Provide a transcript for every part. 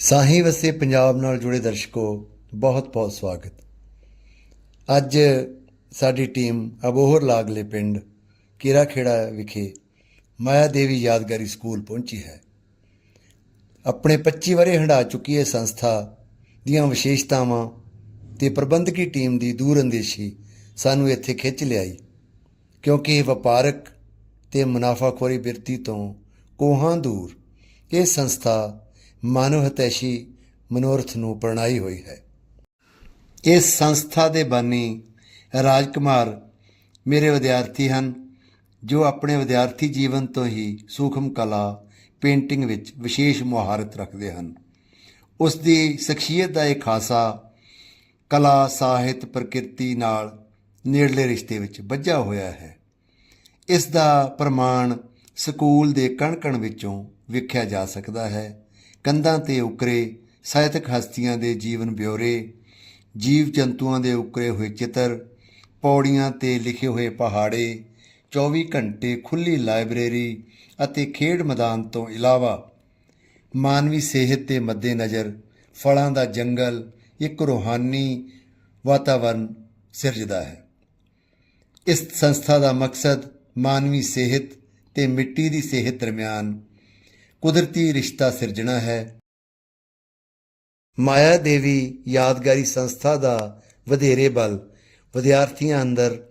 ਸਾਹੀ ਵਸੇ ਪੰਜਾਬ ਨਾਲ ਜੁੜੇ ਦਰਸ਼ਕੋ ਬਹੁਤ-ਬਹੁਤ ਸਵਾਗਤ। ਅੱਜ ਸਾਡੀ ਟੀਮ ਅਬੋਹਰ ਲਾਗਲੇ ਪਿੰਡ ਕੀਰਾ ਖੇੜਾ ਵਿਖੇ ਮਾਇਆ ਦੇਵੀ ਯਾਦਗਾਰੀ ਸਕੂਲ ਪਹੁੰਚੀ ਹੈ। ਆਪਣੇ 25 ਵਰੇ ਹੰਢਾ ਚੁੱਕੀ ਇਹ ਸੰਸਥਾ ਦੀਆਂ ਵਿਸ਼ੇਸ਼ਤਾਵਾਂ ਤੇ ਪ੍ਰਬੰਧਕੀ ਟੀਮ ਦੀ ਦੂਰਅੰਦੇਸ਼ੀ ਸਾਨੂੰ ਇੱਥੇ ਖਿੱਚ ਲਿਆਈ, ਕਿਉਂਕਿ ਇਹ ਵਪਾਰਕ ਤੇ ਮੁਨਾਫਾਖੋਰੀ ਬਿਰਤੀ ਤੋਂ ਕੋਹਾਂ ਦੂਰ ਇਹ ਸੰਸਥਾ ਮਾਨਵ ਹਿਤੈਸ਼ੀ ਮਨੋਰਥ ਨੂੰ ਪ੍ਰਣਾਈ ਹੋਈ ਹੈ। ਇਸ ਸੰਸਥਾ ਦੇ ਬਾਨੀ ਰਾਜਕੁਮਾਰ ਮੇਰੇ ਵਿਦਿਆਰਥੀ ਹਨ, ਜੋ ਆਪਣੇ ਵਿਦਿਆਰਥੀ ਜੀਵਨ ਤੋਂ ਹੀ ਸੂਖਮ ਕਲਾ, ਪੇਂਟਿੰਗ ਵਿੱਚ ਵਿਸ਼ੇਸ਼ ਮੁਹਾਰਤ ਰੱਖਦੇ ਹਨ। ਉਸ ਦੀ ਸ਼ਖਸੀਅਤ ਦਾ ਇਹ ਖਾਸਾ ਕਲਾ, ਸਾਹਿਤ, ਪ੍ਰਕਿਰਤੀ ਨਾਲ ਨੇੜਲੇ ਰਿਸ਼ਤੇ ਵਿੱਚ ਬੱਝਾ ਹੋਇਆ ਹੈ। ਇਸ ਦਾ ਪ੍ਰਮਾਣ ਸਕੂਲ ਦੇ ਕਣ-ਕਣ ਵਿੱਚੋਂ ਵੇਖਿਆ ਜਾ ਸਕਦਾ ਹੈ। ਕੰਧਾਂ ਤੇ ਉਕਰੇ, ਸਾਹਿਤਕ ਹਸਤੀਆਂ ਦੇ ਜੀਵਨ ਬਿਉਰੇ ਜੀਵ ਜੰਤੂਆਂ ਦੇ ਉਕਰੇ ਹੋਏ ਚਿੱਤਰ, ਪੌੜੀਆਂ ਤੇ ਲਿਖੇ ਹੋਏ ਪਹਾੜੇ 24 ਘੰਟੇ ਖੁੱਲੀ ਲਾਇਬ੍ਰੇਰੀ ਅਤੇ ਖੇਡ ਮੈਦਾਨ ਤੋਂ ਇਲਾਵਾ ਮਾਨਵੀ ਸਿਹਤ ਦੇ ਮੱਦੇਨਜ਼ਰ ਫਲਾਂ ਦਾ ਜੰਗਲ, ਇੱਕ ਰੂਹਾਨੀ ਵਾਤਾਵਰਣ ਸਿਰਜਦਾ ਹੈ। ਇਸ ਸੰਸਥਾ ਦਾ ਮਕਸਦ ਮਾਨਵੀ ਸਿਹਤ ਤੇ ਮਿੱਟੀ ਦੀ ਸਿਹਤ ਦਰਮਿਆਨ ਕੁਦਰਤੀ ਰਿਸ਼ਤਾ ਸਿਰਜਣਾ ਹੈ। ਮਾਇਆ ਦੇਵੀ ਯਾਦਗਾਰੀ ਸੰਸਥਾ ਦਾ ਵਧੇਰੇ ਬਲ, ਵਿਦਿਆਰਥੀਆਂ ਅੰਦਰ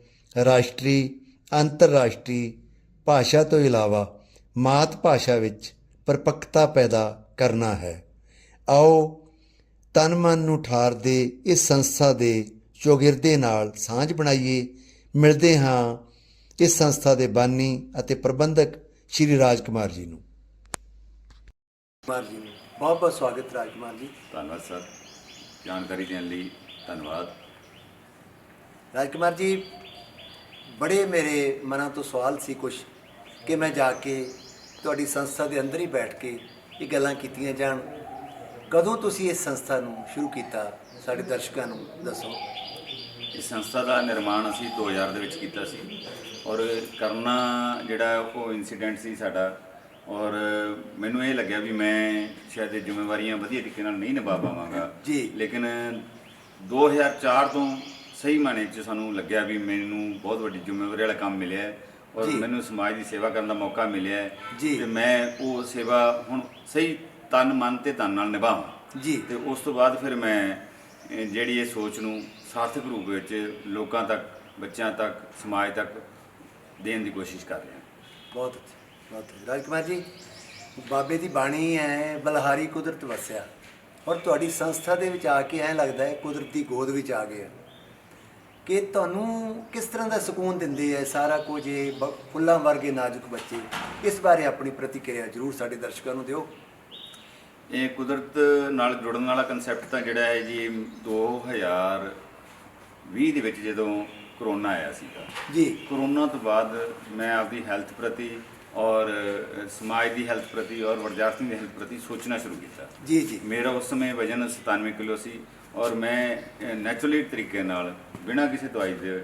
ਰਾਸ਼ਟਰੀ, ਅੰਤਰਰਾਸ਼ਟਰੀ ਭਾਸ਼ਾ ਤੋਂ ਇਲਾਵਾ ਮਾਤ ਭਾਸ਼ਾ ਵਿੱਚ ਪਰਪੱਕਤਾ ਪੈਦਾ ਕਰਨਾ ਹੈ। ਆਓ ਤਨ ਮਨ ਨੂੰ ਠਾਰਦੇ ਇਸ ਸੰਸਥਾ ਦੇ ਚੌਗਿਰਦੇ ਨਾਲ ਸਾਂਝ ਬਣਾਈਏ। ਮਿਲਦੇ ਹਾਂ ਇਸ ਸੰਸਥਾ ਦੇ ਬਾਨੀ ਅਤੇ ਪ੍ਰਬੰਧਕ ਸ਼੍ਰੀ ਰਾਜ ਕੁਮਾਰ ਜੀ ਨੂੰ। ਕੁਮਾਰ ਜੀ ਨੂੰ। ਬਹੁਤ ਬਹੁਤ ਸਵਾਗਤ ਰਾਜਕੁਮਾਰ ਜੀ। ਧੰਨਵਾਦ ਸਰ। ਜਾਣਕਾਰੀ ਦੇਣ ਲਈ ਧੰਨਵਾਦ। ਰਾਜਕੁਮਾਰ ਜੀ ਬੜੇ ਮੇਰੇ ਮਨਾਂ ਤੋਂ ਸਵਾਲ ਸੀ ਕੁਝ ਕਿ ਮੈਂ ਜਾ ਕੇ ਤੁਹਾਡੀ ਸੰਸਥਾ ਦੇ ਅੰਦਰ ਹੀ ਬੈਠ ਕੇ ਇਹ ਗੱਲਾਂ ਕੀਤੀਆਂ ਜਾਣ। ਕਦੋਂ ਤੁਸੀਂ ਇਸ ਸੰਸਥਾ ਨੂੰ ਸ਼ੁਰੂ ਕੀਤਾ? ਸਾਡੇ ਦਰਸ਼ਕਾਂ ਨੂੰ ਦੱਸੋ। ਇਸ ਸੰਸਥਾ ਦਾ ਨਿਰਮਾਣ ਅਸੀਂ 2000 ਦੇ ਵਿੱਚ ਕੀਤਾ ਸੀ। ਔਰ ਕਰਨਾ ਜਿਹੜਾ ਉਹ ਇਨਸੀਡੈਂਟ ਸੀ ਸਾਡਾ ਔਰ ਮੈਨੂੰ ਇਹ ਲੱਗਿਆ ਵੀ ਮੈਂ ਸ਼ਾਇਦ ਇਹ ਜ਼ਿੰਮੇਵਾਰੀਆਂ ਵਧੀਆ ਤਰੀਕੇ ਨਾਲ ਨਹੀਂ ਨਿਭਾ ਪਾਵਾਂਗਾ ਜੀ। ਲੇਕਿਨ 2004 ਤੋਂ ਸਹੀ ਮਾਨੇ 'ਚ ਸਾਨੂੰ ਲੱਗਿਆ ਵੀ ਮੈਨੂੰ ਬਹੁਤ ਵੱਡੀ ਜ਼ਿੰਮੇਵਾਰੀ ਵਾਲਾ ਕੰਮ ਮਿਲਿਆ ਹੈ ਔਰ। ਮੈਨੂੰ ਸਮਾਜ ਦੀ ਸੇਵਾ ਕਰਨ ਦਾ ਮੌਕਾ ਮਿਲਿਆ ਹੈ ਜੀ। ਤੇ ਮੈਂ ਉਹ ਸੇਵਾ ਹੁਣ ਸਹੀ ਤਨ ਮਨ ਤੇ ਤਨ ਨਾਲ ਨਿਭਾਵਾਂ ਜੀ ਤੇ ਉਸ ਤੋਂ ਬਾਅਦ ਫਿਰ ਮੈਂ ਜਿਹੜੀ ਇਹ ਸੋਚ ਨੂੰ ਸਾਰਥਕ ਰੂਪ ਵਿੱਚ ਲੋਕਾਂ ਤੱਕ ਬੱਚਿਆਂ ਤੱਕ ਸਮਾਜ ਤੱਕ ਦੇਣ ਦੀ ਕੋਸ਼ਿਸ਼ ਕਰ ਰਿਹਾ ਬਹੁਤ ਅੱਛਾ ਬਹੁਤ ਅੱਛਾ ਰਾਜਕੁਮਾਰ ਜੀ ਬਾਬੇ ਦੀ ਬਾਣੀ ਹੈ ਬਲਹਾਰੀ ਕੁਦਰਤ ਵਸਿਆ। ਔਰ ਤੁਹਾਡੀ ਸੰਸਥਾ ਦੇ ਵਿੱਚ ਆ ਕੇ ਐਂ ਲੱਗਦਾ ਹੈ ਕੁਦਰਤੀ ਗੋਦ ਵਿੱਚ ਆ ਗਏ ਆ। ਕਿ ਤੁਹਾਨੂੰ ਕਿਸ ਤਰ੍ਹਾਂ ਦਾ ਸਕੂਨ ਦਿੰਦੇ ਹੈ ਸਾਰਾ ਕੁਝ ਇਹ ਫੁੱਲਾਂ ਵਰਗੇ ਨਾਜ਼ੁਕ ਬੱਚੇ? ਇਸ ਬਾਰੇ ਆਪਣੀ ਪ੍ਰਤੀਕਿਰਿਆ ਜ਼ਰੂਰ ਸਾਡੇ ਦਰਸ਼ਕਾਂ ਨੂੰ ਦਿਓ। ਇਹ ਕੁਦਰਤ ਨਾਲ ਜੁੜਨ ਵਾਲਾ ਕਨਸੈਪਟ ਤਾਂ ਜਿਹੜਾ ਹੈ ਜੀ 2020 ਦੇ ਵਿੱਚ ਜਦੋਂ ਕਰੋਨਾ ਆਇਆ ਸੀਗਾ। ਜੀ। ਕਰੋਨਾ ਤੋਂ ਬਾਅਦ ਮੈਂ ਆਪਦੀ ਹੈਲਥ ਪ੍ਰਤੀ ਔਰ ਸਮਾਜ ਦੀ ਹੈਲਥ ਪ੍ਰਤੀ ਔਰ ਵਿਦਿਆਰਥੀਆਂ ਦੀ ਹੈਲਥ ਪ੍ਰਤੀ ਸੋਚਣਾ ਸ਼ੁਰੂ ਕੀਤਾ। ਜੀ ਜੀ। ਮੇਰਾ ਉਸ ਸਮੇਂ ਵਜਨ 97 ਕਿਲੋ ਸੀ ਔਰ ਮੈਂ ਨੈਚੁਰਲੀ ਤਰੀਕੇ ਨਾਲ ਬਿਨਾਂ ਕਿਸੇ ਦਵਾਈ ਦੇ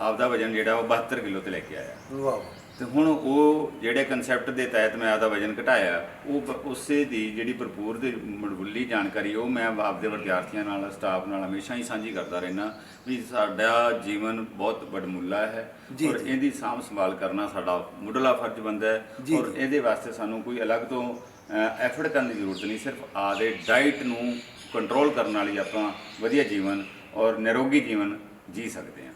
ਆਪਦਾ ਵਜਨ ਜਿਹੜਾ ਉਹ 72 ਕਿਲੋ ਤੇ ਲੈ ਕੇ ਆਇਆ। ਵਾਹ। ਤੇ ਹੁਣ ਉਹ ਜਿਹੜੇ ਕਨਸੈਪਟ ਦੇ ਤਹਿਤ ਮੈਂ ਆਪਦਾ ਵਜਨ ਘਟਾਇਆ ਉਹ ਉਸੇ ਦੀ ਜਿਹੜੀ ਭਰਪੂਰ ਦੀ ਮੁੱਢਲੀ ਜਾਣਕਾਰੀ ਉਹ ਮੈਂ ਆਪਦੇ ਵਿਦਿਆਰਥੀਆਂ ਨਾਲ ਸਟਾਫ ਨਾਲ ਹਮੇਸ਼ਾ ਹੀ ਸਾਂਝੀ ਕਰਦਾ ਰਹਿਣਾ ਵੀ ਸਾਡਾ ਜੀਵਨ ਬਹੁਤ ਵਡਮੁੱਲਾ ਹੈ ਔਰ। ਇਹਦੀ ਸਾਂਭ ਸੰਭਾਲ ਕਰਨਾ ਸਾਡਾ ਮੁੱਢਲਾ ਫਰਜ਼ ਬਣਦਾ ਜੀ, ਹੈ ਔਰ। ਇਹਦੇ ਵਾਸਤੇ ਸਾਨੂੰ ਕੋਈ ਅਲੱਗ ਤੋਂ ਐਫਰਟ ਕਰਨ ਦੀ ਜ਼ਰੂਰਤ ਨਹੀਂ ਸਿਰਫ ਆਦੇ ਡਾਈਟ ਨੂੰ ਕੰਟਰੋਲ ਕਰਨ ਵਾਲੀ ਆਪਾਂ ਵਧੀਆ ਜੀਵਨ ਔਰ ਨਿਰੋਗੀ ਜੀਵਨ ਜੀ ਸਕਦੇ ਹਾਂ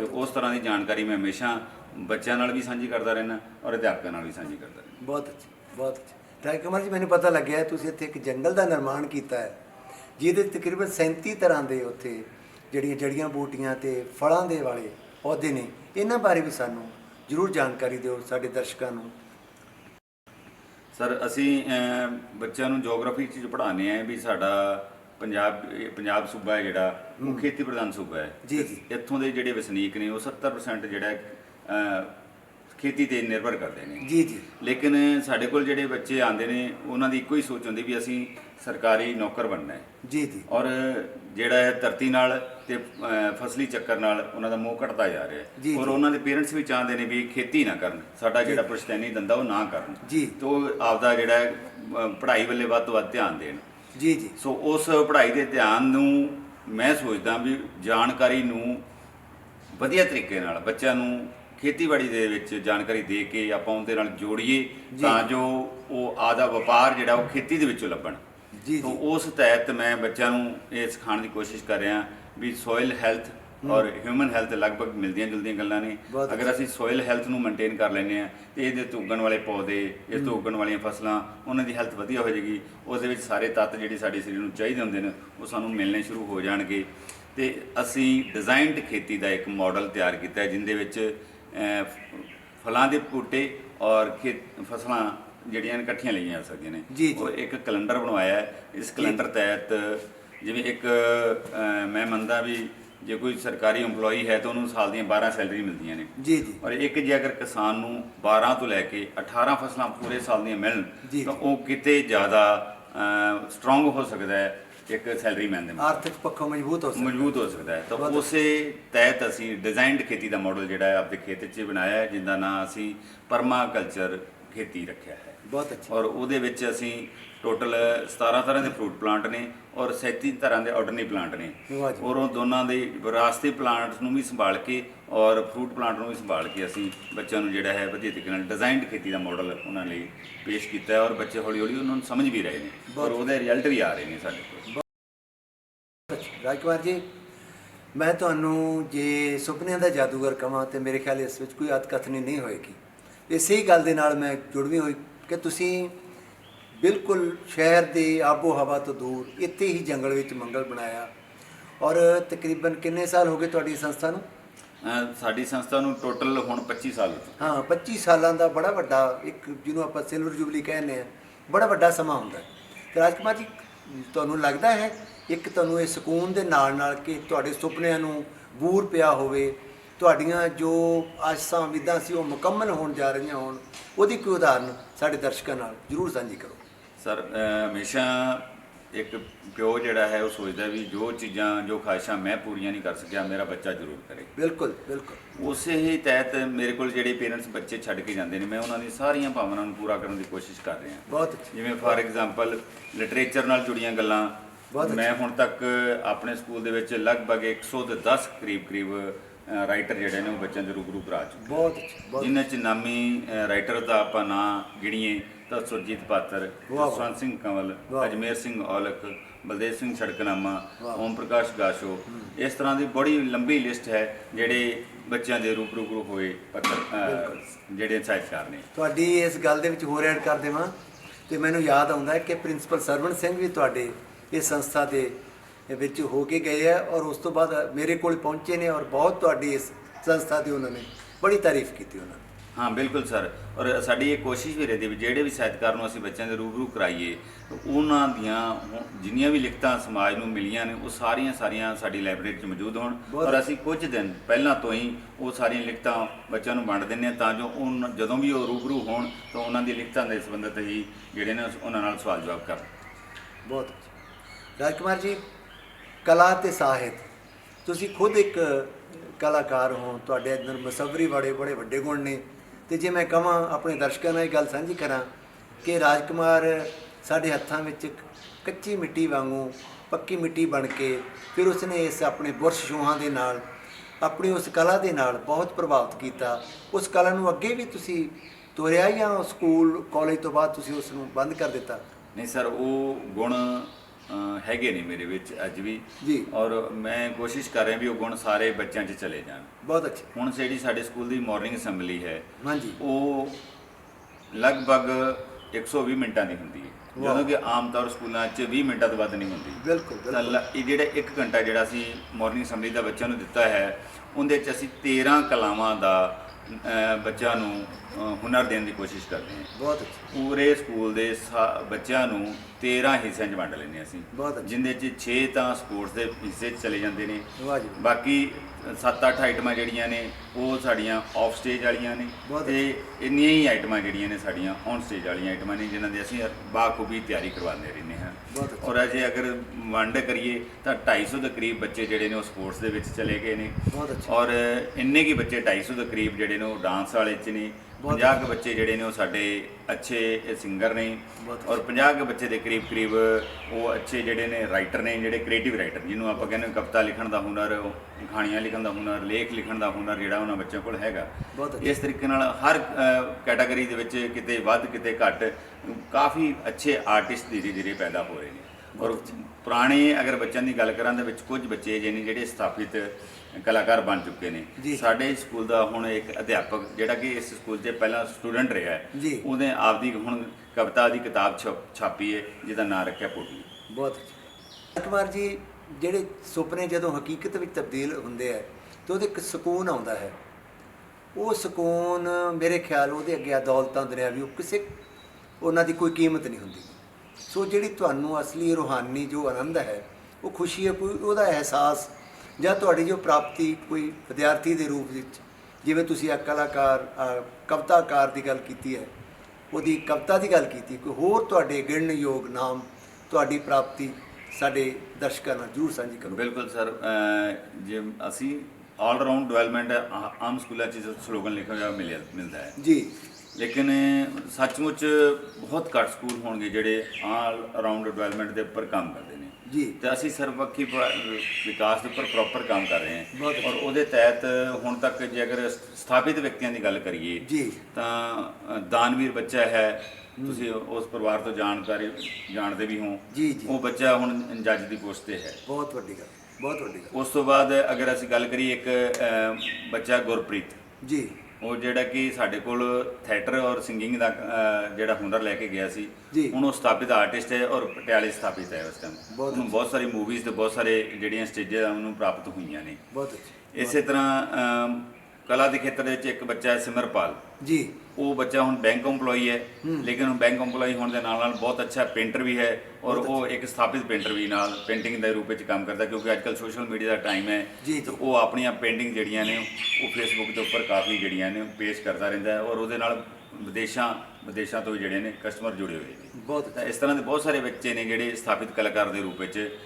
ਤੇ ਉਸ ਤਰ੍ਹਾਂ ਦੀ ਜਾਣਕਾਰੀ ਮੈਂ ਹਮੇਸ਼ਾ ਬੱਚਿਆਂ ਨਾਲ ਵੀ ਸਾਂਝੀ ਕਰਦਾ ਰਹਿਣਾ ਔਰ ਅਧਿਆਪਕਾਂ ਨਾਲ ਵੀ ਸਾਂਝੀ ਕਰਦਾ ਰਹਿਣਾ ਬਹੁਤ ਅੱਛਾ ਬਹੁਤ ਅੱਛਾ। ਰਾਜਕੁਮਾਰ ਜੀ ਮੈਨੂੰ ਪਤਾ ਲੱਗਿਆ ਤੁਸੀਂ ਇੱਥੇ ਇੱਕ ਜੰਗਲ ਦਾ ਨਿਰਮਾਣ ਕੀਤਾ ਹੈ ਜਿਹਦੇ ਤਕਰੀਬਨ 37 ਤਰ੍ਹਾਂ ਦੇ ਉੱਥੇ ਜਿਹੜੀਆਂ ਜੜੀਆਂ ਬੂਟੀਆਂ ਤੇ ਫਲਾਂ ਦੇ ਵਾਲੇ ਪੌਦੇ ਨੇ ਇਹਨਾਂ ਬਾਰੇ ਵੀ ਸਾਨੂੰ ਜ਼ਰੂਰ ਜਾਣਕਾਰੀ ਦਿਓ ਸਾਡੇ ਦਰਸ਼ਕਾਂ ਨੂੰ। ਸਰ ਅਸੀਂ ਬੱਚਿਆਂ ਨੂੰ ਜੀਓਗ੍ਰਾਫੀ ਚ ਪੜ੍ਹਾਉਂਦੇ ਆਂ ਵੀ ਸਾਡਾ ਪੰਜਾਬ ਪੰਜਾਬ ਸੂਬਾ ਹੈ ਜਿਹੜਾ ਉਹ ਖੇਤੀ ਪ੍ਰਧਾਨ ਸੂਬਾ ਹੈ। ਜੀ, ਜੀ। ਇੱਥੋਂ ਦੇ ਜਿਹੜੇ ਵਸਨੀਕ ਨੇ ਉਹ 70% ਜਿਹੜਾ ਖੇਤੀ ਤੇ ਨਿਰਭਰ ਕਰਦੇ ਨੇ। ਜੀ ਜੀ। ਲੇਕਿਨ ਸਾਡੇ ਕੋਲ ਜਿਹੜੇ ਬੱਚੇ ਆਉਂਦੇ ਨੇ ਉਹਨਾਂ ਦੀ ਇੱਕੋ ਹੀ ਸੋਚ ਹੁੰਦੀ ਵੀ ਅਸੀਂ ਸਰਕਾਰੀ ਨੌਕਰ ਬਣਨਾ ਹੈ। ਜੀ ਜੀ। ਔਰ ਜਿਹੜਾ ਹੈ ਧਰਤੀ ਨਾਲ ਤੇ ਫਸਲੀ ਚੱਕਰ ਨਾਲ ਉਹਨਾਂ ਦਾ ਮੋਹ ਘਟਦਾ ਜਾ ਰਿਹਾ ਹੈ। ਔਰ। ਉਹਨਾਂ ਦੇ ਪੇਰੈਂਟਸ ਵੀ ਚਾਹੁੰਦੇ ਨੇ ਵੀ ਖੇਤੀ ਨਾ ਕਰਨ। ਸਾਡਾ ਜਿਹੜਾ ਪੁਸ਼ਤੈਨੀ ਧੰਦਾ ਉਹ ਨਾ ਕਰਨ। ਜੀ। ਤੋਂ ਆਪਦਾ ਜਿਹੜਾ ਪੜ੍ਹਾਈ ਵੱਲੇ ਵੱਧ ਤੋਂ ਵੱਧ ਧਿਆਨ ਦੇਣ। ਜੀ ਜੀ। ਸੋ ਉਸ ਪੜ੍ਹਾਈ ਦੇ ਧਿਆਨ ਨੂੰ ਮੈਂ ਸੋਚਦਾ ਵੀ ਜਾਣਕਾਰੀ ਨੂੰ ਵਧੀਆ ਤਰੀਕੇ ਨਾਲ ਬੱਚਿਆਂ ਨੂੰ ਖੇਤੀਬਾੜੀ ਦੇ ਵਿੱਚ ਜਾਣਕਾਰੀ ਦੇ ਕੇ ਆਪਾਂ ਉਹਦੇ ਨਾਲ ਜੋੜੀਏ ਤਾਂ ਜੋ ਉਹ ਆਦਾ ਵਪਾਰ ਜਿਹੜਾ ਉਹ ਖੇਤੀ ਦੇ ਵਿੱਚੋਂ ਲੱਭਣ। ਜੀ, ਤਾਂ। ਉਸ ਤਹਿਤ ਮੈਂ ਬੱਚਿਆਂ ਨੂੰ ਇਹ ਸਿਖਾਉਣ ਦੀ ਕੋਸ਼ਿਸ਼ ਕਰ ਰਿਹਾ ਵੀ ਸੋਇਲ ਹੈਲਥ ਔਰ ਹਿਊਮਨ ਹੈਲਥ ਲਗਭਗ ਮਿਲਦੀਆਂ ਜੁਲਦੀਆਂ ਗੱਲਾਂ ਨੇ। ਅਗਰ ਅਸੀਂ ਸੋਇਲ ਹੈਲਥ ਨੂੰ ਮੇਨਟੇਨ ਕਰ ਲੈਂਦੇ ਆ ਤੇ ਇਹਦੇ ਤੋਂ ਉੱਗਣ ਵਾਲੇ ਪੌਦੇ ਇਸ ਤੋਂ ਉੱਗਣ ਵਾਲੀਆਂ ਫਸਲਾਂ ਉਹਨਾਂ ਦੀ ਹੈਲਥ ਵਧੀਆ ਹੋ ਜਾਏਗੀ। ਉਸ ਦੇ ਵਿੱਚ ਸਾਰੇ ਤੱਤ ਜਿਹੜੇ ਸਾਡੇ ਸਰੀਰ ਨੂੰ ਚਾਹੀਦੇ ਹੁੰਦੇ ਨੇ ਉਹ ਸਾਨੂੰ ਮਿਲਣੇ ਸ਼ੁਰੂ ਹੋ ਜਾਣਗੇ। ਤੇ ਅਸੀਂ ਡਿਜ਼ਾਈਨਡ ਖੇਤੀ ਦਾ ਇੱਕ ਮਾਡਲ ਤਿਆਰ ਕੀਤਾ ਹੈ ਜਿੰਦੇ ਵਿੱਚ ਫਲਾਂ ਦੇ ਬੂਟੇ ਔਰ ਖੇਤ ਫਸਲਾਂ ਜਿਹੜੀਆਂ ਨੇ ਇਕੱਠੀਆਂ ਲਈਆਂ ਜਾ ਸਕਦੀਆਂ ਨੇ। ਜੀ। ਉਹ ਇੱਕ ਕੈਲੰਡਰ ਬਣਵਾਇਆ ਹੈ। ਇਸ ਕੈਲੰਡਰ ਤਹਿਤ ਜਿਵੇਂ ਇੱਕ ਮੈਂ ਮੰਨਦਾ ਵੀ ਜੇ ਕੋਈ ਸਰਕਾਰੀ EMPLOYE ਹੈ ਤਾਂ ਉਹਨੂੰ ਸਾਲ ਦੀਆਂ 12 ਸੈਲਰੀ ਮਿਲਦੀਆਂ ਨੇ। ਜੀ ਜੀ। ਔਰ ਇੱਕ ਜੇ ਅਗਰ ਕਿਸਾਨ ਨੂੰ 12 ਤੋਂ ਲੈ ਕੇ 18 ਫਸਲਾਂ ਪੂਰੇ ਸਾਲ ਦੀਆਂ ਮਿਲਣ ਤਾਂ। ਉਹ ਕਿਤੇ ਜ਼ਿਆਦਾ ਸਟਰੋਂਗ ਹੋ ਸਕਦਾ ਹੈ। ਇੱਕ ਸੈਲਰੀਮੈਨ ਦੇ ਮੁਕਾਬਲੇ। ਆਰਥਿਕ ਪੱਖੋਂ ਮਜ਼ਬੂਤ ਹੋ ਸਕਦਾ ਮਜ਼ਬੂਤ ਹੋ ਸਕਦਾ ਹੈ ਤਾਂ ਬਹੁਤ ਉਸੇ ਤਹਿਤ ਅਸੀਂ ਡਿਜ਼ਾਈਨਡ ਖੇਤੀ ਦਾ ਮਾਡਲ ਜਿਹੜਾ ਹੈ ਆਪਣੇ ਖੇਤ 'ਚ ਬਣਾਇਆ ਹੈ ਜਿੰਦਾ ਨਾਂ ਅਸੀਂ ਪਰਮਾ ਕਲਚਰ ਖੇਤੀ ਰੱਖਿਆ ਹੈ। ਬਹੁਤ ਅੱਛਾ। ਔਰ ਉਹਦੇ ਵਿੱਚ ਅਸੀਂ ਟੋਟਲ 17 ਤਰ੍ਹਾਂ ਦੇ ਫਰੂਟ ਪਲਾਂਟ ਨੇ ਔਰ 37 ਤਰ੍ਹਾਂ ਦੇ ਆਰਡਨਰੀ ਪਲਾਂਟ ਨੇ। ਔਰ ਉਹ ਦੋਨਾਂ ਦੇ ਵਿਰਾਸਤੀ ਪਲਾਂਟਸ ਨੂੰ ਵੀ ਸੰਭਾਲ ਕੇ ਔਰ ਫਰੂਟ ਪਲਾਂਟ ਨੂੰ ਵੀ ਸੰਭਾਲ ਕੇ ਅਸੀਂ ਬੱਚਿਆਂ ਨੂੰ ਜਿਹੜਾ ਹੈ ਵਧੀਆ ਤਰੀਕੇ ਨਾਲ ਡਿਜ਼ਾਈਨਡ ਖੇਤੀ ਦਾ ਮਾਡਲ ਉਹਨਾਂ ਲਈ ਪੇਸ਼ ਕੀਤਾ ਹੈ ਔਰ ਬੱਚੇ ਹੌਲੀ ਹੌਲੀ ਉਹਨਾਂ ਨੂੰ ਸਮਝ ਵੀ ਰਹੇ ਨੇ। ਔਰ ਉਹਦੇ ਰਿਜ਼ਲਟ ਵੀ ਆ ਰਹੇ ਨੇ ਸਾਡੇ ਕੋਲ। ਰਾਜਕੁਮਾਰ ਜੀ ਮੈਂ ਤੁਹਾਨੂੰ ਜੇ ਸੁਪਨਿਆਂ ਦਾ ਜਾਦੂਗਰ ਕਹਾਂ ਤੇ ਮੇਰੇ ਖਿਆਲ ਇਸ ਵਿੱਚ ਕੋਈ ਅਤਕਥਨੀ ਨਹੀਂ ਹੋਏਗੀ। ਇਸੇ ਗੱਲ ਦੇ ਨਾਲ ਮੈਂ ਜੁੜਵੀ ਹੋਈ ਕਿ ਤੁਸੀਂ ਬਿਲਕੁਲ ਸ਼ਹਿਰ ਦੇ ਆਬੋ ਹਵਾ ਤੋਂ ਦੂਰ ਇੱਥੇ ਹੀ ਜੰਗਲ ਵਿੱਚ ਮੰਗਲ ਬਣਾਇਆ। ਔਰ ਤਕਰੀਬਨ ਕਿੰਨੇ ਸਾਲ ਹੋ ਗਏ ਤੁਹਾਡੀ ਸੰਸਥਾ ਨੂੰ? ਸਾਡੀ ਸੰਸਥਾ ਨੂੰ ਟੋਟਲ ਹੁਣ 25 ਸਾਲ ਹੋ ਚੁੱਕੇ ਹਾਂ 25 ਸਾਲਾਂ ਦਾ ਬੜਾ ਵੱਡਾ ਇੱਕ ਜਿਹਨੂੰ ਆਪਾਂ ਸਿਲਵਰ ਜੁਬਲੀ ਕਹਿੰਦੇ ਆ ਬੜਾ ਵੱਡਾ ਸਮਾਂ ਹੁੰਦਾ। ਤੇ ਰਾਜਕੁਮਾਰ ਜੀ ਤੁਹਾਨੂੰ ਲੱਗਦਾ ਹੈ ਇੱਕ ਤੁਹਾਨੂੰ ਇਹ ਸਕੂਨ ਦੇ ਨਾਲ ਨਾਲ ਕਿ ਤੁਹਾਡੇ ਸੁਪਨਿਆਂ ਨੂੰ ਬੂਰ ਪਿਆ ਹੋਵੇ ਤੁਹਾਡੀਆਂ ਜੋ ਆਸਾਂ ਵਿਦਾਂ ਸੀ ਉਹ ਮੁਕੰਮਲ ਹੋਣ ਜਾ ਰਹੀਆਂ ਹੋਣ ਉਹਦੀ ਕੋਈ ਉਦਾਹਰਨ ਸਾਡੇ ਦਰਸ਼ਕਾਂ ਨਾਲ ਜਰੂਰ ਸਾਂਝੀ ਕਰੋ। ਸਰ ਹਮੇਸ਼ਾ ਇੱਕ ਪਿਓ ਜਿਹੜਾ ਹੈ ਉਹ ਸੋਚਦਾ ਵੀ ਜੋ ਚੀਜ਼ਾਂ ਜੋ ਖਾਹਿਸ਼ਾਂ ਮੈਂ ਪੂਰੀਆਂ ਨਹੀਂ ਕਰ ਸਕਿਆ ਮੇਰਾ ਬੱਚਾ ਜ਼ਰੂਰ ਕਰੇ। ਬਿਲਕੁਲ ਬਿਲਕੁਲ। ਉਸੇ ਹੀ ਤਹਿਤ ਮੇਰੇ ਕੋਲ ਜਿਹੜੇ ਪੇਰੈਂਟਸ ਬੱਚੇ ਛੱਡ ਕੇ ਜਾਂਦੇ ਨੇ ਮੈਂ ਉਹਨਾਂ ਦੀ ਸਾਰੀਆਂ ਭਾਵਨਾਵਾਂ ਨੂੰ ਪੂਰਾ ਕਰਨ ਦੀ ਕੋਸ਼ਿਸ਼ ਕਰ ਰਿਹਾ। ਬਹੁਤ ਜਿਵੇਂ ਫਾਰ ਐਗਜ਼ਾਮਪਲ ਲਿਟਰੇਚਰ ਨਾਲ ਜੁੜੀਆਂ ਗੱਲਾਂ ਮੈਂ ਹੁਣ ਤੱਕ ਆਪਣੇ ਸਕੂਲ ਦੇ ਵਿੱਚ ਲਗਭਗ 110 ਕਰੀਬ ਕਰੀਬ ਰਾਈਟਰ ਜਿਹੜੇ ਨੇ ਉਹ ਬੱਚਿਆਂ ਦੇ ਰੂਬਰੂ ਕਰਾ ਚੁੱਕੇ ਬਹੁਤ ਅੱਛਾ ਜਿਨ੍ਹਾਂ ਚ ਨਾਮੀ ਰਾਈਟਰ ਦਾ ਆਪਾਂ ਨਾਂ ਗਿਣੀਏ ਤਾਂ ਸੁਰਜੀਤ ਪਾਤਰ। ਜਸਵੰਤ ਸਿੰਘ ਕੰਵਲ। ਅਜਮੇਰ ਸਿੰਘ ਔਲਖ ਬਲਦੇਵ ਸਿੰਘ ਛੜਕਨਾਮਾ। ਓਮ ਪ੍ਰਕਾਸ਼ ਗਾਸ਼ੋ ਇਸ ਤਰ੍ਹਾਂ ਦੀ ਬੜੀ ਲੰਬੀ ਲਿਸਟ ਹੈ ਜਿਹੜੇ ਬੱਚਿਆਂ ਦੇ ਰੂਬਰੂ ਗੁਰੂ ਹੋਏ ਪੱਤਰ ਜਿਹੜੇ ਸਾਹਿਤਕਾਰ ਨੇ ਤੁਹਾਡੀ ਇਸ ਗੱਲ ਦੇ ਵਿੱਚ ਹੋਰ ਐਡ ਕਰ ਦੇਵਾਂ ਤੇ ਮੈਨੂੰ ਯਾਦ ਆਉਂਦਾ ਹੈ ਕਿ ਪ੍ਰਿੰਸੀਪਲ ਸਰਵਣ ਸਿੰਘ ਵੀ ਤੁਹਾਡੇ ਇਸ ਸੰਸਥਾ ਦੇ ਵਿੱਚ ਹੋ ਕੇ ਗਏ ਆ ਔਰ ਉਸ ਤੋਂ ਬਾਅਦ ਮੇਰੇ ਕੋਲ ਪਹੁੰਚੇ ਨੇ ਔਰ ਬਹੁਤ ਤੁਹਾਡੀ ਇਸ ਸੰਸਥਾ ਦੀ ਉਹਨਾਂ ਨੇ ਬੜੀ ਤਾਰੀਫ ਕੀਤੀ ਉਹਨਾਂ ਨੇ ਹਾਂ ਬਿਲਕੁਲ ਸਰ। ਔਰ ਸਾਡੀ ਇਹ ਕੋਸ਼ਿਸ਼ ਵੀ ਰਹਿੰਦੀ ਵੀ ਜਿਹੜੇ ਵੀ ਸਾਹਿਤਕਾਰ ਨੂੰ ਅਸੀਂ ਬੱਚਿਆਂ ਦੇ ਰੂਬਰੂ ਕਰਾਈਏ ਉਹਨਾਂ ਦੀਆਂ ਜਿੰਨੀਆਂ ਵੀ ਲਿਖਤਾਂ ਸਮਾਜ ਨੂੰ ਮਿਲੀਆਂ ਨੇ ਉਹ ਸਾਰੀਆਂ ਸਾਰੀਆਂ ਸਾਡੀ ਲਾਇਬ੍ਰੇਰੀ 'ਚ ਮੌਜੂਦ ਹੋਣ। ਔਰ ਅਸੀਂ ਕੁਝ ਦਿਨ ਪਹਿਲਾਂ ਤੋਂ ਹੀ ਉਹ ਸਾਰੀਆਂ ਲਿਖਤਾਂ ਬੱਚਿਆਂ ਨੂੰ ਵੰਡ ਦਿੰਦੇ ਹਾਂ ਤਾਂ ਜੋ ਉਹ ਜਦੋਂ ਵੀ ਉਹ ਰੂਬਰੂ ਹੋਣ ਤਾਂ ਉਹਨਾਂ ਦੀ ਲਿਖਤਾਂ ਦੇ ਸੰਬੰਧਿਤ ਹੀ ਜਿਹੜੇ ਨੇ ਉਹਨਾਂ ਨਾਲ ਸਵਾਲ ਜਵਾਬ ਕਰਨ। ਬਹੁਤ ਰਾਜਕੁਮਾਰ ਜੀ ਕਲਾ ਤੇ ਸਾਹਿਤ। ਤੁਸੀਂ ਖੁਦ ਇੱਕ ਕਲਾਕਾਰ ਹੋ, ਤੁਹਾਡੇ ਅੰਦਰ ਮਸਵਰੀ ਬੜੇ ਬੜੇ ਵੱਡੇ ਗੁਣ ਨੇ। ਤੇ ਜੇ ਮੈਂ ਕਹਾਂ ਆਪਣੇ ਦਰਸ਼ਕਾਂ ਨਾਲ ਇਹ ਗੱਲ ਸਾਂਝੀ ਕਰਾਂ ਕਿ ਰਾਜਕੁਮਾਰ ਸਾਡੇ ਹੱਥਾਂ ਵਿੱਚ ਕੱਚੀ ਮਿੱਟੀ ਵਾਂਗੂ ਪੱਕੀ ਮਿੱਟੀ ਬਣ ਕੇ ਫਿਰ ਉਸਨੇ ਇਸ ਆਪਣੇ ਬੁਰਸ਼ ਛੂਹਾਂ ਦੇ ਨਾਲ, ਆਪਣੀ ਉਸ ਕਲਾ ਦੇ ਨਾਲ ਬਹੁਤ ਪ੍ਰਭਾਵਿਤ ਕੀਤਾ। ਉਸ ਕਲਾ ਨੂੰ ਅੱਗੇ ਵੀ ਤੁਸੀਂ ਤੋਰਿਆ ਜਾਂ ਸਕੂਲ, ਕਾਲਜ ਤੋਂ ਬਾਅਦ ਤੁਸੀਂ ਉਸ ਨੂੰ ਬੰਦ ਕਰ ਦਿੱਤਾ? ਨਹੀਂ ਸਰ, ਉਹ ਗੁਣ ਹੈਗੇ ਨੇ ਮੇਰੇ ਵਿੱਚ ਅੱਜ ਵੀ। ਜੀ। ਔਰ ਮੈਂ ਕੋਸ਼ਿਸ਼ ਕਰ ਰਿਹਾ ਵੀ ਉਹ ਗੁਣ ਸਾਰੇ ਬੱਚਿਆਂ 'ਚ ਚਲੇ ਜਾਣ। ਬਹੁਤ ਅੱਛਾ। ਹੁਣ ਜਿਹੜੀ ਸਾਡੇ ਸਕੂਲ ਦੀ ਮਾਰਨਿੰਗ ਅਸੈਂਬਲੀ ਹੈ ਹਾਂਜੀ। ਉਹ ਲਗਭਗ 120 ਮਿੰਟਾਂ ਦੀ ਹੁੰਦੀ ਹੈ। ਜਦੋਂ ਕਿ ਆਮ ਤੌਰ ਸਕੂਲਾਂ 'ਚ 20 ਮਿੰਟਾਂ ਤੋਂ ਵੱਧ ਨਹੀਂ ਹੁੰਦੀ। ਬਿਲਕੁਲ ਤਾਂ ਇਹ ਜਿਹੜਾ 1 ਘੰਟਾ ਜਿਹੜਾ ਅਸੀਂ ਮਾਰਨਿੰਗ ਅਸੈਂਬਲੀ ਦਾ ਬੱਚਿਆਂ ਨੂੰ ਦਿੱਤਾ ਹੈ ਉਹਦੇ 'ਚ ਅਸੀਂ 13 ਕਲਾਵਾਂ ਦਾ ਬੱਚਿਆਂ ਨੂੰ ਹੁਨਰ ਦੇਣ ਦੀ ਕੋਸ਼ਿਸ਼ ਕਰਦੇ ਹਾਂ। ਬਹੁਤ ਅੱਛਾ। ਪੂਰੇ ਸਕੂਲ ਦੇ ਬੱਚਿਆਂ ਨੂੰ 13 ਹਿੱਸਿਆਂ 'ਚ ਵੰਡ ਲੈਂਦੇ ਅਸੀਂ। ਬਹੁਤ ਅੱਛਾ। ਜਿੰਦੇ 'ਚ 6 ਤਾਂ ਸਪੋਰਟਸ ਦੇ ਹਿੱਸੇ 'ਚ ਚਲੇ ਜਾਂਦੇ ਨੇ। ਬਾਕੀ 7-8 ਆਈਟਮਾਂ ਜਿਹੜੀਆਂ ਨੇ ਉਹ ਸਾਡੀਆਂ ਆਫ ਸਟੇਜ ਵਾਲੀਆਂ ਨੇ। ਤੇ ਇੰਨੀਆਂ ਹੀ ਆਈਟਮਾਂ ਜਿਹੜੀਆਂ ਨੇ ਸਾਡੀਆਂ ਔਨ ਸਟੇਜ ਵਾਲੀਆਂ ਆਈਟਮਾਂ ਨੇ ਜਿਨ੍ਹਾਂ ਦੀ ਅਸੀਂ ਬਾਖੂਬੀ ਤਿਆਰੀ ਕਰਵਾਉਂਦੇ ਰਹਿੰਦੇ ਹਾਂ ਔਰ ਅਜੇ ਅਗਰ ਵੰਡ ਕਰੀਏ ਤਾਂ 250 ਦੇ ਕਰੀਬ ਬੱਚੇ ਜਿਹੜੇ ਨੇ ਉਹ ਸਪੋਰਟਸ ਦੇ ਵਿੱਚ ਚਲੇ ਗਏ ਨੇ। ਔਰ ਇੰਨੇ ਕੀ ਬੱਚੇ 250 ਦੇ ਕਰੀਬ ਜਿਹੜੇ ਨੇ ਉਹ ਡਾਂਸ ਵਾਲੇ ਚ ਨੇ। 50 ਕੁ ਬੱਚੇ ਜਿਹੜੇ ਨੇ ਉਹ ਸਾਡੇ ਅੱਛੇ ਸਿੰਗਰ ਨੇ ਔਰ 50 ਕੁ ਬੱਚੇ ਦੇ ਕਰੀਬ ਕਰੀਬ ਉਹ ਅੱਛੇ ਜਿਹੜੇ ਨੇ ਰਾਈਟਰ ਨੇ ਜਿਹੜੇ ਕ੍ਰੀਏਟਿਵ ਰਾਈਟਰ ਜਿਹਨੂੰ ਆਪਾਂ ਕਹਿੰਦੇ ਕਵਿਤਾ ਲਿਖਣ ਦਾ ਹੁਨਰ ਕਹਾਣੀਆਂ ਲਿਖਣ ਦਾ ਹੁਨਰ ਲੇਖ ਲਿਖਣ ਦਾ ਹੁਨਰ ਜਿਹੜਾ ਉਹਨਾਂ ਬੱਚਿਆਂ ਕੋਲ ਹੈਗਾ। ਇਸ ਤਰੀਕੇ ਨਾਲ ਹਰ ਕੈਟਾਗਰੀ ਦੇ ਵਿੱਚ ਕਿਤੇ ਵੱਧ ਕਿਤੇ ਘੱਟ ਕਾਫੀ ਅੱਛੇ ਆਰਟਿਸਟ ਧੀਰੇ ਧੀਰੇ ਪੈਦਾ ਹੋ ਰਹੇ ਨੇ। ਔਰ ਪੁਰਾਣੇ ਅਗਰ ਬੱਚਿਆਂ ਦੀ ਗੱਲ ਕਰਾਂ ਦੇ ਵਿੱਚ ਕੁਝ ਬੱਚੇ ਜਿਹਨੇ ਜਿਹੜੇ ਸਥਾਪਿਤ ਕਲਾਕਾਰ ਬਣ ਚੁੱਕੇ ਨੇ। ਸਾਡੇ ਸਕੂਲ ਦਾ ਹੁਣ ਇੱਕ ਅਧਿਆਪਕ ਜਿਹੜਾ ਕਿ ਇਸ ਸਕੂਲ 'ਚ ਪਹਿਲਾਂ ਸਟੂਡੈਂਟ ਰਿਹਾ ਹੈ। ਉਹਨੇ ਆਪਦੀ ਹੁਣ ਕਵਿਤਾ ਦੀ ਕਿਤਾਬ ਛਪ- ਹੈ ਜਿਹਦਾ ਨਾਮ ਰੱਖਿਆ ਪੋਟੀ ਬਹੁਤ ਅੱਛਾ। ਕੁਮਾਰ ਜੀ ਜਿਹੜੇ ਸੁਪਨੇ ਜਦੋਂ ਹਕੀਕਤ ਵਿੱਚ ਤਬਦੀਲ ਹੁੰਦੇ ਆ ਤੇ ਉਹਦੇ ਇੱਕ ਸਕੂਨ ਆਉਂਦਾ ਹੈ। ਉਹ ਸਕੂਨ ਮੇਰੇ ਖਿਆਲ ਉਹਦੇ ਅੱਗੇ ਅਦੌਲਤਾਂ ਦੁਨਿਆਵੀ ਉਹ ਕਿਸੇ ਉਹਨਾਂ ਦੀ ਕੋਈ ਕੀਮਤ ਨਹੀਂ ਹੁੰਦੀ। ਸੋ ਜਿਹੜੀ ਤੁਹਾਨੂੰ ਅਸਲੀ ਰੂਹਾਨੀ ਜੋ ਆਨੰਦ ਹੈ ਉਹ ਖੁਸ਼ੀ ਹੈ ਕੋਈ ਉਹਦਾ ਅਹਿਸਾਸ ਜਾਂ ਤੁਹਾਡੀ ਜੋ ਪ੍ਰਾਪਤੀ ਕੋਈ ਵਿਦਿਆਰਥੀ ਦੇ ਰੂਪ ਵਿੱਚ ਜਿਵੇਂ ਤੁਸੀਂ ਆ ਕਲਾਕਾਰ ਕਵਿਤਾਕਾਰ ਦੀ ਗੱਲ ਕੀਤੀ ਹੈ ਉਹਦੀ ਕਵਿਤਾ ਦੀ ਗੱਲ ਕੀਤੀ ਕੋਈ ਹੋਰ ਤੁਹਾਡੇ ਗਿਣਨਯੋਗ ਨਾਮ ਤੁਹਾਡੀ ਪ੍ਰਾਪਤੀ ਸਾਡੇ ਦਰਸ਼ਕਾਂ ਨਾਲ ਜਰੂਰ ਸਾਂਝੀ ਕਰੋ। ਬਿਲਕੁਲ ਸਰ ਜੇ ਅਸੀਂ ਆਲ ਰਾਊਂਡ ਡਿਵੈਲਪਮੈਂਟ ਆਮ ਸਕੂਲਾਂ 'ਚ ਸਲੋਗਨ ਲਿਖਿਆ ਹੋਇਆ ਮਿਲਿਆ ਮਿਲਦਾ ਹੈ। ਜੀ। ਲੇਕਿਨ ਸੱਚਮੁੱਚ ਬਹੁਤ ਘੱਟ ਸਕੂਲ ਹੋਣਗੇ ਜਿਹੜੇ ਆਲ ਅਰਾਊਂਡ ਡਿਵੈਲਪਮੈਂਟ ਦੇ ਉੱਪਰ ਕੰਮ ਕਰਦੇ ਨੇ। ਜੀ। ਤੇ ਅਸੀਂ ਸਰਵਪੱਖੀ ਵਿਕਾਸ ਦੇ ਉੱਪਰ ਪ੍ਰੋਪਰ ਕੰਮ ਕਰ ਰਹੇ ਹਾਂ। ਔਰ ਉਹਦੇ ਤਹਿਤ ਹੁਣ ਤੱਕ ਜੇ ਅਗਰ ਸਥਾਪਿਤ ਵਿਅਕਤੀਆਂ ਦੀ ਗੱਲ ਕਰੀਏ ਜੀ। ਤਾਂ ਦਾਨਵੀਰ ਬੱਚਾ ਹੈ। ਤੁਸੀਂ ਉਸ ਪਰਿਵਾਰ ਤੋਂ ਜਾਣਕਾਰੀ ਜਾਣਦੇ ਵੀ ਹੋ। ਜੀ, ਜੀ। ਉਹ ਬੱਚਾ ਹੁਣ ਜੱਜ ਦੀ ਪੋਸਟ ਤੇ ਹੈ। ਬਹੁਤ ਵੱਡੀ ਗੱਲ ਬਹੁਤ ਵੱਡੀ ਗੱਲ। ਉਸ ਤੋਂ ਬਾਅਦ ਅਗਰ ਅਸੀਂ ਗੱਲ ਕਰੀਏ ਇੱਕ ਬੱਚਾ ਗੁਰਪ੍ਰੀਤ। ਜੀ। ਉਹ ਜਿਹੜਾ ਕਿ ਸਾਡੇ ਕੋਲ ਥੀਏਟਰ ਔਰ ਸਿੰਗਿੰਗ ਦਾ ਅ, ਜਿਹੜਾ ਹੁਨਰ ਲੈ ਕੇ ਗਿਆ ਸੀ ਜੀ। ਹੁਣ ਉਹ ਸਥਾਪਿਤ ਆਰਟਿਸਟ ਹੈ ਔਰ ਪਟਿਆਲੇ ਸਥਾਪਿਤ ਹੈ ਉਸ ਟਾਈਮ ਬਹੁਤ ਉਹਨੂੰ ਬਹੁਤ ਸਾਰੀ ਮੂਵੀਜ਼ ਤੇ ਬਹੁਤ ਸਾਰੇ ਜਿਹੜੀਆਂ ਸਟੇਜਾਂ ਉਹਨੂੰ ਪ੍ਰਾਪਤ ਹੋਈਆਂ ਨੇ। ਬਹੁਤ ਅੱਛਾ। ਇਸੇ ਤਰ੍ਹਾਂ ਕਲਾ ਦੇ ਖੇਤਰ ਦੇ ਵਿੱਚ ਇੱਕ ਬੱਚਾ ਹੈ ਸਿਮਰਪਾਲ। ਜੀ। ਉਹ ਬੱਚਾ ਹੁਣ ਬੈਂਕ EMPLOYE ਹੈ ਲੇਕਿਨ ਉਹ ਬੈਂਕ EMPLOYE ਹੋਣ ਦੇ ਨਾਲ ਨਾਲ ਬਹੁਤ ਅੱਛਾ ਪੇਂਟਰ ਵੀ ਹੈ ਔਰ ਉਹ ਇੱਕ ਸਥਾਪਿਤ ਪੇਂਟਰ ਵੀ ਨਾਲ ਪੇਂਟਿੰਗ ਦੇ ਰੂਪ ਵਿੱਚ ਕੰਮ ਕਰਦਾ ਕਿਉਂਕਿ ਅੱਜਕੱਲ ਸੋਸ਼ਲ ਮੀਡੀਆ ਦਾ ਟਾਈਮ ਹੈ ਜੀ। ਤੇ ਉਹ ਆਪਣੀਆਂ ਪੇਂਟਿੰਗ ਜਿਹੜੀਆਂ ਨੇ ਉਹ ਫੇਸਬੁੱਕ ਦੇ ਉੱਪਰ ਕਾਫੀ ਜਿਹੜੀਆਂ ਨੇ ਪੇਸ਼ ਕਰਦਾ ਰਹਿੰਦਾ ਹੈ ਔਰ ਉਹਦੇ ਨਾਲ ਵਿਦੇਸ਼ਾਂ ਵਿਦੇਸ਼ਾਂ ਤੋਂ ਵੀ ਜਿਹੜੇ ਨੇ ਕਸਟਮਰ ਜੁੜੇ ਹੋਏ ਨੇ। ਬਹੁਤ ਤਾਂ ਇਸ ਤਰ੍ਹਾਂ ਦੇ ਬਹੁਤ ਸਾਰੇ ਬੱਚੇ ਨੇ ਜਿਹੜੇ ਸਥਾਪਿਤ ਕਲਾਕਾਰ ਦੇ ਰੂਪ ਵਿੱਚ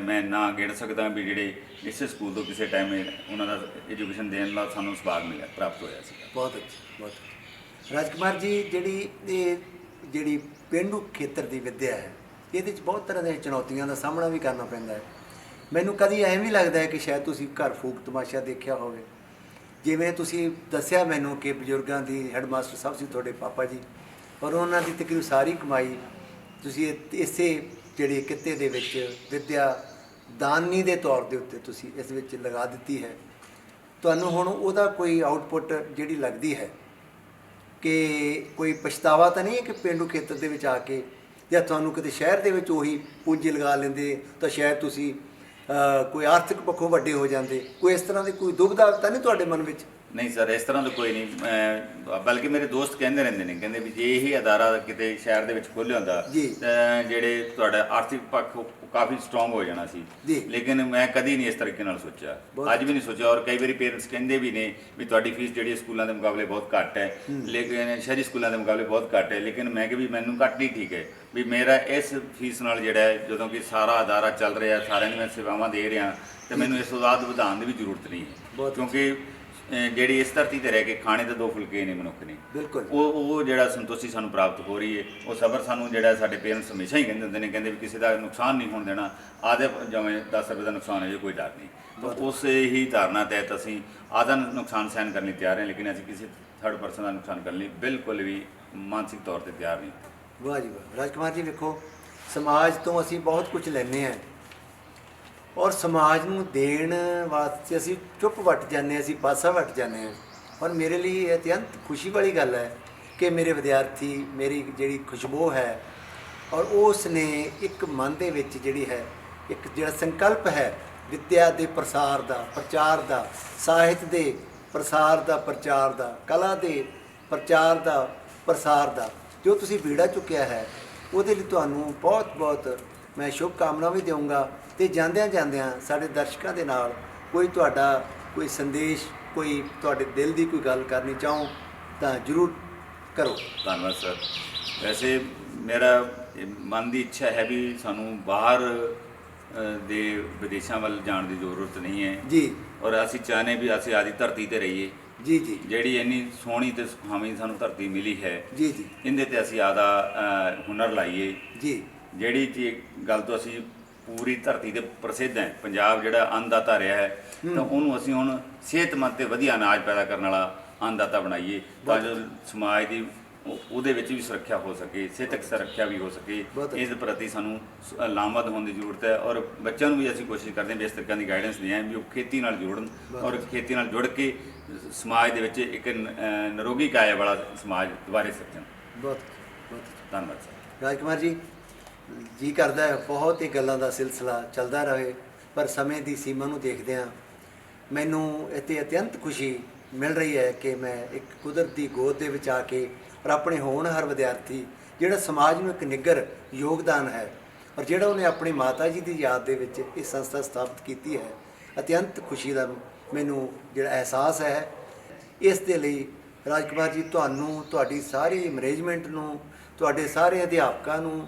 ਮੈਂ ਨਾਂ ਗਿਣ ਸਕਦਾ ਵੀ ਜਿਹੜੇ ਇਸੇ ਸਕੂਲ ਤੋਂ ਕਿਸੇ ਟਾਈਮ ਉਹਨਾਂ ਦਾ ਐਜੂਕੇਸ਼ਨ ਦੇਣ ਦਾ ਸਾਨੂੰ ਸੁਭਾਗ ਮਿਲਿਆ ਪ੍ਰਾਪਤ ਹੋਇਆ ਸੀ ਬਹੁਤ ਅੱਛਾ ਬਹੁਤ ਰਾਜਕੁਮਾਰ ਜੀ ਜਿਹੜੀ ਇਹ ਜਿਹੜੀ ਪਿੰਡੂ ਖੇਤਰ ਦੀ ਵਿੱਦਿਆ ਹੈ ਇਹਦੇ ਵਿੱਚ ਬਹੁਤ ਤਰ੍ਹਾਂ ਦੀਆਂ ਚੁਣੌਤੀਆਂ ਦਾ ਸਾਹਮਣਾ ਵੀ ਕਰਨਾ ਪੈਂਦਾ ਹੈ। ਮੈਨੂੰ ਕਦੀ ਐਵੇਂ ਵੀ ਲੱਗਦਾ ਹੈ ਕਿ ਸ਼ਾਇਦ ਤੁਸੀਂ ਘਰ ਫੂਕ ਤਮਾਸ਼ਾ ਦੇਖਿਆ ਹੋਵੇ। ਜਿਵੇਂ ਤੁਸੀਂ ਦੱਸਿਆ ਮੈਨੂੰ ਕਿ ਬਜ਼ੁਰਗਾਂ ਦੀ ਹੈਡਮਾਸਟਰ ਸਾਹਿਬ ਸੀ ਤੁਹਾਡੇ ਪਾਪਾ ਜੀ, ਪਰ ਉਹਨਾਂ ਦੀ ਤਕਰੀਬ ਸਾਰੀ ਕਮਾਈ ਤੁਸੀਂ ਇਸੇ ਜਿਹੜੇ ਕਿੱਤੇ ਦੇ ਵਿੱਚ ਵਿੱਦਿਆ ਦਾਨੀ ਦੇ ਤੌਰ ਦੇ ਉੱਤੇ ਤੁਸੀਂ ਇਸ ਵਿੱਚ ਲਗਾ ਦਿੱਤੀ ਹੈ। ਤੁਹਾਨੂੰ ਹੁਣ ਉਹਦਾ ਕੋਈ ਆਊਟਪੁੱਟ ਜਿਹੜੀ ਲੱਗਦੀ ਹੈ ਕਿ ਕੋਈ ਪਛਤਾਵਾ ਤਾਂ ਨਹੀਂ ਹੈ ਕਿ ਪਿੰਡੂ ਖੇਤਰ ਦੇ ਵਿੱਚ ਆ ਕੇ ਜਾਂ ਤੁਹਾਨੂੰ ਕਿਤੇ ਸ਼ਹਿਰ ਦੇ ਵਿੱਚ ਉਹੀ ਪੂੰਜੀ ਲਗਾ ਲੈਂਦੇ ਤਾਂ ਸ਼ਾਇਦ ਤੁਸੀਂ ਕੋਈ ਆਰਥਿਕ ਪੱਖੋਂ ਵੱਡੇ ਹੋ ਜਾਂਦੇ ਕੋਈ ਇਸ ਤਰ੍ਹਾਂ ਦੀ ਕੋਈ ਦੁਬਿਧਾ ਤਾਂ ਨਹੀਂ ਤੁਹਾਡੇ ਮਨ ਵਿੱਚ? ਨਹੀਂ ਸਰ ਇਸ ਤਰ੍ਹਾਂ ਦਾ ਕੋਈ ਨਹੀਂ। ਬਲਕਿ ਮੇਰੇ ਦੋਸਤ ਕਹਿੰਦੇ ਰਹਿੰਦੇ ਨੇ ਕਹਿੰਦੇ ਵੀ ਜੇ ਇਹ ਅਦਾਰਾ ਕਿਤੇ ਸ਼ਹਿਰ ਦੇ ਵਿੱਚ ਖੋਲ੍ਹਿਆ ਹੁੰਦਾ। ਤਾਂ ਜਿਹੜੇ ਤੁਹਾਡਾ ਆਰਥਿਕ ਪੱਖ ਕਾਫੀ ਸਟਰੋਂਗ ਹੋ ਜਾਣਾ ਸੀ। ਲੇਕਿਨ ਮੈਂ ਕਦੀ ਨਹੀਂ ਇਸ ਤਰੀਕੇ ਨਾਲ ਸੋਚਿਆ। ਅੱਜ ਵੀ ਨਹੀਂ ਸੋਚਿਆ ਔਰ ਕਈ ਵਾਰੀ ਪੇਰੈਂਟਸ ਕਹਿੰਦੇ ਵੀ ਨੇ ਵੀ ਤੁਹਾਡੀ ਫੀਸ ਜਿਹੜੀ ਸਕੂਲਾਂ ਦੇ ਮੁਕਾਬਲੇ ਬਹੁਤ ਘੱਟ ਹੈ। ਲੇਕਿਨ ਸ਼ਹਿਰੀ ਸਕੂਲਾਂ ਦੇ ਮੁਕਾਬਲੇ ਬਹੁਤ ਘੱਟ ਹੈ। ਲੇਕਿਨ ਮੈਂ ਕਿ ਵੀ ਮੈਨੂੰ ਘੱਟ ਨਹੀਂ ਠੀਕ ਹੈ। ਵੀ ਮੇਰਾ ਇਸ ਫੀਸ ਨਾਲ ਜਿਹੜਾ ਜਦੋਂ ਕਿ ਸਾਰਾ ਅਦਾਰਾ ਚੱਲ ਰਿਹਾ ਸਾਰਿਆਂ ਨੂੰ ਮੈਂ ਸੇਵਾਵਾਂ ਦੇ ਰਿਹਾ ਤੇ ਮੈਨੂੰ ਇਸ ਤੋਂ ਬਾਅਦ ਵਧਾਉਣ ਦੀ ਵੀ ਜ਼ਰੂਰਤ ਨਹੀਂ ਹੈ। ਕਿਉਂਕਿ ਜਿਹੜੀ ਇਸ ਧਰਤੀ ਤੇ ਰਹਿ ਕੇ ਖਾਣੇ ਤੇ ਦੋ ਫੁਲਕੇ ਨੇ ਮਨੁੱਖ ਨੇ। ਬਿਲਕੁਲ। ਉਹ ਉਹ ਜਿਹੜਾ ਸੰਤੁਸ਼ਟੀ ਸਾਨੂੰ ਪ੍ਰਾਪਤ ਹੋ ਰਹੀ ਹੈ ਉਹ ਸਬਰ ਸਾਨੂੰ ਜਿਹੜਾ ਸਾਡੇ ਪੇਰੈਂਟਸ ਹਮੇਸ਼ਾ ਹੀ ਕਹਿੰਦੇ ਹੁੰਦੇ ਨੇ ਕਹਿੰਦੇ ਵੀ ਕਿਸੇ ਦਾ ਨੁਕਸਾਨ ਨਹੀਂ ਹੋਣ ਦੇਣਾ ਆਦੇ ਜਿਵੇਂ 10 ਰੁਪਏ ਦਾ ਨੁਕਸਾਨ ਹੈ ਕੋਈ ਡਰ ਨਹੀਂ। ਤਾਂ ਉਸ ਹੀ ਧਾਰਨਾ ਤਹਿਤ ਅਸੀਂ ਆਦਾ ਨੁਕਸਾਨ ਸਹਿਣ ਕਰਨ ਲਈ ਤਿਆਰ ਹਾਂ ਲੇਕਿਨ ਅਸੀਂ ਕਿਸੇ ਥਰਡ ਪਰਸਨ ਦਾ ਨੁਕਸਾਨ ਕਰਨ ਲਈ ਬਿਲਕੁਲ ਵੀ ਮਾਨਸਿਕ ਤੌਰ ਤੇ ਤਿਆਰ ਨਹੀਂ। ਵਾਹ ਜੀ ਵਾਹ। ਰਾਜਕੁਮਾਰ ਜੀ ਵੇਖੋ, ਸਮਾਜ ਤੋਂ ਅਸੀਂ ਬਹੁਤ ਕੁਝ ਲੈਂਦੇ ਹਾਂ। ਔਰ ਸਮਾਜ ਨੂੰ ਦੇਣ ਵਾਸਤੇ ਅਸੀਂ ਚੁੱਪ ਵੱਟ ਜਾਂਦੇ ਹਾਂ, ਅਸੀਂ ਪਾਸਾ ਵੱਟ ਜਾਂਦੇ ਹਾਂ। ਔਰ ਮੇਰੇ ਲਈ ਇਹ ਅਤਿਅੰਤ ਖੁਸ਼ੀ ਵਾਲੀ ਗੱਲ ਹੈ ਕਿ ਮੇਰੇ ਵਿਦਿਆਰਥੀ, ਮੇਰੀ ਜਿਹੜੀ ਖੁਸ਼ਬੂ ਹੈ ਔਰ ਉਸ ਨੇ ਇੱਕ ਮਨ ਦੇ ਵਿੱਚ ਜਿਹੜੀ ਹੈ, ਇੱਕ ਜਿਹੜਾ ਸੰਕਲਪ ਹੈ, ਵਿਦਿਆ ਦੇ ਪ੍ਰਸਾਰ ਦਾ, ਪ੍ਰਚਾਰ ਦਾ, ਸਾਹਿਤ ਦੇ ਪ੍ਰਸਾਰ ਦਾ, ਪ੍ਰਚਾਰ ਦਾ, ਕਲਾ ਦੇ ਪ੍ਰਚਾਰ ਦਾ, ਪ੍ਰਸਾਰ ਦਾ ਜੋ ਤੁਸੀਂ ਬੀੜਾ ਚੁੱਕਿਆ ਹੈ ਉਹਦੇ ਲਈ ਤੁਹਾਨੂੰ ਬਹੁਤ ਬਹੁਤ ਮੈਂ ਸ਼ੁਭ ਕਾਮਨਾ ਵੀ ਦੇਵਾਂਗਾ ਤੇ ਜਾਂਦਿਆਂ ਜਾਂਦਿਆਂ ਸਾਡੇ ਦਰਸ਼ਕਾਂ ਦੇ ਨਾਲ ਕੋਈ ਤੁਹਾਡਾ ਕੋਈ ਸੰਦੇਸ਼ ਕੋਈ ਤੁਹਾਡੇ ਦਿਲ ਦੀ ਕੋਈ ਗੱਲ ਕਰਨੀ ਚਾਹੋ ਤਾਂ ਜਰੂਰ ਕਰੋ। ਧੰਨਵਾਦ ਸਰ। ਵੈਸੇ ਮੇਰਾ ਮਨ ਦੀ ਇੱਛਾ ਹੈ ਵੀ ਸਾਨੂੰ ਬਾਹਰ ਦੇ ਵਿਦੇਸ਼ਾਂ ਵੱਲ ਜਾਣ ਦੀ ਜ਼ਰੂਰਤ ਨਹੀਂ ਹੈ। ਜੀ। ਔਰ ਅਸੀਂ ਚਾਹਨੇ ਵੀ ਅਸੀਂ ਆਦੀ ਧਰਤੀ ਤੇ ਰਹੀਏ। ਜੀ ਜੀ। ਜਿਹੜੀ ਇੰਨੀ ਸੋਹਣੀ ਤੇ ਸੁਹਾਵੀ ਸਾਨੂੰ ਧਰਤੀ ਮਿਲੀ ਹੈ ਜੀ ਜੀ। ਇਹਦੇ ਤੇ ਅਸੀਂ ਆਦਾ ਹੁਨਰ ਲਾਈਏ। ਜੀ। ਜਿਹੜੀ ਚੀਜ਼ ਗੱਲ ਤੋਂ ਅਸੀਂ ਪੂਰੀ ਧਰਤੀ ਤੇ ਪ੍ਰਸਿੱਧ ਹੈ ਪੰਜਾਬ ਜਿਹੜਾ ਅੰਨਦਾਤਾ ਰਿਹਾ ਹੈ ਤਾਂ ਉਹਨੂੰ ਅਸੀਂ ਹੁਣ ਸਿਹਤਮੰਦ ਤੇ ਵਧੀਆ ਅਨਾਜ ਪੈਦਾ ਕਰਨ ਵਾਲਾ ਅੰਨਦਾਤਾ ਬਣਾਈਏ ਤਾਂ ਜੋ ਸਮਾਜ ਦੀ ਉਹ- ਉਹਦੇ ਵਿੱਚ ਵੀ ਸੁਰੱਖਿਆ ਹੋ ਸਕੇ ਸਿਹਤਕ ਸੁਰੱਖਿਆ ਵੀ ਹੋ ਸਕੇ। ਬਹੁਤ ਇਸ ਪ੍ਰਤੀ ਸਾਨੂੰ ਸ- ਲਾਮਬੱਧ ਹੋਣ ਦੀ ਜ਼ਰੂਰਤ ਹੈ ਔਰ ਬੱਚਿਆਂ ਨੂੰ ਵੀ ਅਸੀਂ ਕੋਸ਼ਿਸ਼ ਕਰਦੇ ਹਾਂ ਵੀ ਇਸ ਤਰ੍ਹਾਂ ਦੀ ਗਾਈਡੈਂਸ ਦੇਈਏ ਵੀ ਉਹ ਖੇਤੀ ਨਾਲ ਜੁੜਨ ਔਰ ਖੇਤੀ ਨਾਲ ਜੁੜ ਕੇ ਸਮਾਜ ਦੇ ਵਿੱਚ ਇੱਕ ਨ- ਅਹ ਨਿਰੋਗੀ ਕਾਇਆ ਵਾਲਾ ਸਮਾਜ ਦੁਬਾਰੇ ਸਿਰਜਣ। ਬਹੁਤ ਬਹੁਤ ਧੰਨਵਾਦ ਸਰ। ਰਾਜਕੁਮਾਰ ਜੀ ਜੀ ਕਰਦਾ ਹੈ ਬਹੁਤ ਹੀ ਗੱਲਾਂ ਦਾ ਸਿਲਸਿਲਾ ਚੱਲਦਾ ਰਹੇ ਪਰ ਸਮੇਂ ਦੀ ਸੀਮਾ ਨੂੰ ਦੇਖਦਿਆਂ ਮੈਨੂੰ ਇੱਥੇ ਅਤਿਅੰਤ ਖੁਸ਼ੀ ਮਿਲ ਰਹੀ ਹੈ ਕਿ ਮੈਂ ਇੱਕ ਕੁਦਰਤੀ ਗੋਦ ਦੇ ਵਿੱਚ ਆ ਕੇ ਔਰ ਆਪਣੇ ਹੋਣਹਾਰ ਵਿਦਿਆਰਥੀ, ਜਿਹੜਾ ਸਮਾਜ ਨੂੰ ਇੱਕ ਨਿੱਗਰ ਯੋਗਦਾਨ ਹੈ ਔਰ ਜਿਹੜਾ ਉਹਨੇ ਆਪਣੀ ਮਾਤਾ ਜੀ ਦੀ ਯਾਦ ਦੇ ਵਿੱਚ ਇਹ ਸੰਸਥਾ ਸਥਾਪਿਤ ਕੀਤੀ ਹੈ, ਅਤਿਅੰਤ ਖੁਸ਼ੀ ਦਾ ਮੈਨੂੰ ਜਿਹੜਾ ਅਹਿਸਾਸ ਹੈ। ਇਸ ਦੇ ਲਈ ਰਾਜਕੁਮਾਰ ਜੀ, ਤੁਹਾਨੂੰ, ਤੁਹਾਡੀ ਸਾਰੀ ਮੈਨੇਜਮੈਂਟ ਨੂੰ, ਤੁਹਾਡੇ ਸਾਰੇ ਅਧਿਆਪਕਾਂ ਨੂੰ,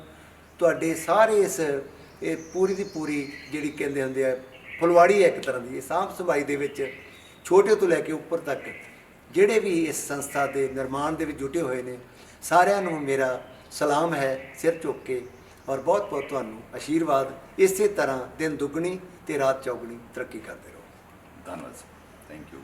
ਤੁਹਾਡੇ ਸਾਰੇ ਇਸ, ਇਹ ਪੂਰੀ ਦੀ ਪੂਰੀ ਜਿਹੜੀ ਕਹਿੰਦੇ ਹੁੰਦੇ ਆ, ਫੁਲਵਾੜੀ ਹੈ ਇੱਕ ਤਰ੍ਹਾਂ ਦੀ, ਇਹ ਸਾਫ਼ ਸਫ਼ਾਈ ਦੇ ਵਿੱਚ ਛੋਟੇ ਤੋਂ ਲੈ ਕੇ ਉੱਪਰ ਤੱਕ ਜਿਹੜੇ ਵੀ ਇਸ ਸੰਸਥਾ ਦੇ ਨਿਰਮਾਣ ਦੇ ਵਿੱਚ ਜੁਟੇ ਹੋਏ ਨੇ, ਸਾਰਿਆਂ ਨੂੰ ਮੇਰਾ ਸਲਾਮ ਹੈ, ਸਿਰ ਚੁੱਕ ਕੇ। ਔਰ ਬਹੁਤ ਬਹੁਤ ਤੁਹਾਨੂੰ ਆਸ਼ੀਰਵਾਦ ਇਸੇ ਤਰ੍ਹਾਂ ਦਿਨ ਦੁੱਗਣੀ ਤੇ ਰਾਤ ਚੌਗਣੀ ਤਰੱਕੀ ਕਰਦੇ ਰਹੋ। ਧੰਨਵਾਦ ਥੈਂਕ ਯੂ